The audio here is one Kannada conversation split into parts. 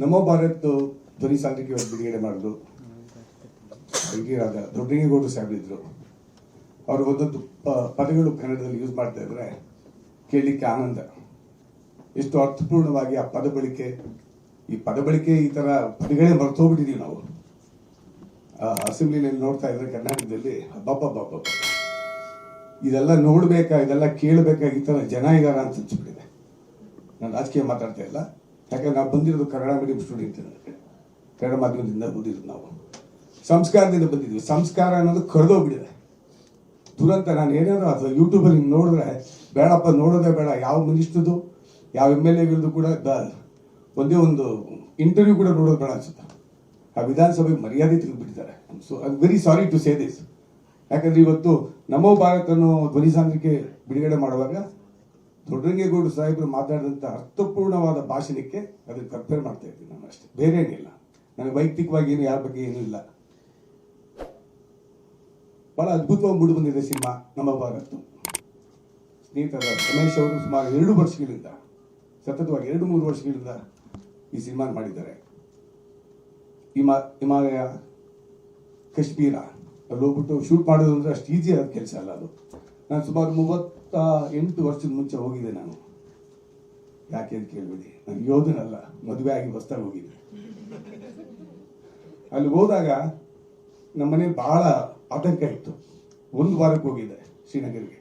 ನಮೋ ಭಾರತ್ ಧ್ವನಿ ಇವತ್ತು ಬಿಡುಗಡೆ ಮಾಡಿದ್ರು. ಹಿರಿಯರಾದ ದೊಡ್ಡಗೌಡರು ಸಾಹೇಬ್ರಿದ್ರು ಅವರು ಒಂದೊಂದು ಪದಗಳು ಕನ್ನಡದಲ್ಲಿ ಯೂಸ್ ಮಾಡ್ತಾ ಇದ್ರೆ ಕೇಳಲಿಕ್ಕೆ ಆನಂದ. ಎಷ್ಟು ಅರ್ಥಪೂರ್ಣವಾಗಿ ಆ ಪದ ಬಳಕೆ, ಈ ಪದ ಬಳಕೆ ಈ ತರ ಪದಗಳೇ ಮರ್ತೋಗ್ಬಿಟ್ಟಿದೀವಿ ನಾವು. ಅಸೆಂಬ್ಲಿನಲ್ಲಿ ನೋಡ್ತಾ ಇದ್ರೆ ಕರ್ನಾಟಕದಲ್ಲಿ ಹಬ್ಬಬ್ಬಬ್ಬಬ್ಬ ಇದೆಲ್ಲ ನೋಡ್ಬೇಕಾ, ಇದೆಲ್ಲ ಕೇಳಬೇಕಾ ಈ ತರ ಜನ ಇದಾರ ಅಂತ ಅನ್ಸ್ಬಿಟ್ಟಿದೆ. ನಾನು ರಾಜಕೀಯ ಮಾತಾಡ್ತಾ ಇಲ್ಲ. ಯಾಕಂದ್ರೆ ನಾವು ಬಂದಿರೋದು ಕನ್ನಡ ಮೀಡಿಯಂ ಸ್ಟೂಡೆಂಟ್ ಕನ್ನಡ ಮಾಧ್ಯಮದಿಂದ ಬಂದಿರೋದು ನಾವು. ಸಂಸ್ಕಾರದಿಂದ ಬಂದಿದ್ವಿ ಸಂಸ್ಕಾರ ಅನ್ನೋದು ಕರೆದೋಗ್ಬಿಟ್ಟಿದೆ. ದುರಂತ. ನಾನು ಏನಾದ್ರು ಅದು ಯೂಟ್ಯೂಬಲ್ಲಿ ನೋಡಿದ್ರೆ, ಬೇಡಪ್ಪ, ನೋಡೋದೇ ಬೇಡ. ಯಾವ ಮಿನಿಸ್ಟ್ರದು ಯಾವ ಎಂ ಎಲ್ ಎಗಳದ್ದು ಕೂಡ ಒಂದೇ ಒಂದು ಇಂಟರ್ವ್ಯೂ ಕೂಡ ನೋಡೋದು ಬೇಡ ಅನ್ಸುತ್ತೆ. ಆ ವಿಧಾನಸಭೆ ಮರ್ಯಾದೆ ತೆಗೆದುಬಿಟ್ಟಿದ್ದಾರೆ. So I very sorry to say this ಯಾಕಂದ್ರೆ ಇವತ್ತು ನಮೋ ಭಾರತ ಅನ್ನೋ ಧ್ವನಿ ಸಾಂದ್ರಿಕೆ ಬಿಡುಗಡೆ ಮಾಡುವಾಗ ದೊಡ್ಡರಂಗೇಗೌಡರು ಸಾಹೇಬರು ಮಾತಾಡಿದಂಥ ಅರ್ಥಪೂರ್ಣವಾದ ಭಾಷಣಕ್ಕೆ ಅದನ್ನು ಕಂಪೇರ್ ಮಾಡ್ತಾ ಇದ್ದೀನಿ ನಾನು ಅಷ್ಟೇ. ಬೇರೆ ಏನಿಲ್ಲ. ನನಗೆ ವೈಯಕ್ತಿಕವಾಗಿ ಏನು, ಯಾರ ಬಗ್ಗೆ ಏನೂ ಇಲ್ಲ. ಬಹಳ ಅದ್ಭುತವಾಗಿ ಮೂಡಿ ಬಂದಿದೆ ಸಿನಿಮಾ, ನಮ್ಮ ಭಾರತ್. ಸ್ನೇಹಿತರ ರಮೇಶ್ ಅವರು ಸುಮಾರು ಎರಡು ವರ್ಷಗಳಿಂದ, ಸತತವಾಗಿ ಎರಡು ಮೂರು ವರ್ಷಗಳಿಂದ ಈ ಸಿನಿಮಾ ಮಾಡಿದ್ದಾರೆ. ಹಿಮಾ, ಹಿಮಾಲಯ, ಕಾಶ್ಮೀರ, ಅಲ್ಲಿ ಹೋಗ್ಬಿಟ್ಟು ಶೂಟ್ ಮಾಡೋದು ಅಂದರೆ ಅಷ್ಟು ಈಸಿ ಆದ ಕೆಲಸ ಅಲ್ಲ ಅದು. ನಾನು ಸುಮಾರು ಮೂವತ್ತ ಎಂಟು ವರ್ಷದ ಮುಂಚೆ ಹೋಗಿದ್ದೆ ನಾನು. ಯಾಕೆ ಅಂತ ಕೇಳಬೇಡಿ. ನಾನು ಯೋಧನಲ್ಲ, ಮದುವೆ ಆಗಿ ಹೊಸ್ದಾಗ ಹೋಗಿದ್ದೆ. ಅಲ್ಲಿ ಹೋದಾಗ ನಮ್ಮ ಬಹಳ ಆತಂಕ ಇತ್ತು. ಒಂದು ವಾರಕ್ಕೆ ಹೋಗಿದ್ದೆ ಶ್ರೀನಗರ್ಗೆ.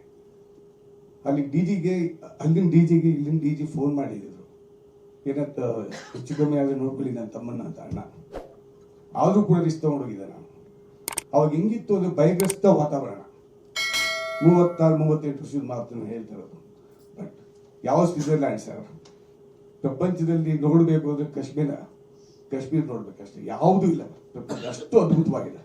ಅಲ್ಲಿ ಡಿ ಜಿಗೆ, ಅಲ್ಲಿನ ಡಿ ಜಿಗೆ, ಇಲ್ಲಿನ ಡಿ ಜಿ ಫೋನ್ ಮಾಡಿದ್ರು. ಏನಂತ, ಹೆಚ್ಚು ಕಮ್ಮಿ ಆದರೆ ನೋಡ್ಕೊಳ್ಳಿ ನನ್ನ ತಮ್ಮನ ಅಂತ ಅಣ್ಣ. ಆದರೂ ಕೂಡ ರಿಸ್ಕ್ ತಗೊಂಡೋಗಿದ್ದೆ ನಾನು. ಅವಾಗ ಹೆಂಗಿತ್ತು ಅಂದ್ರೆ ಭಯಗ್ರಸ್ತ ವಾತಾವರಣ. ಮೂವತ್ತಾರು, ಮೂವತ್ತೆಂಟು ವರ್ಷದ ಮಾತನ್ನು ಹೇಳ್ತಾರೆ ಬಟ್ ಯಾವ ಸ್ವಿಟ್ಜರ್ಲ್ಯಾಂಡ್ ಸರ್? ಪ್ರಪಂಚದಲ್ಲಿ ನೋಡಬೇಕು ಅಂದ್ರೆ ಕಾಶ್ಮೀರ ಕಾಶ್ಮೀರ ನೋಡ್ಬೇಕಷ್ಟೇ. ಯಾವುದೂ ಇಲ್ಲ. ಪ್ರಪಂಚ ಅಷ್ಟು ಅದ್ಭುತವಾಗಿದೆ.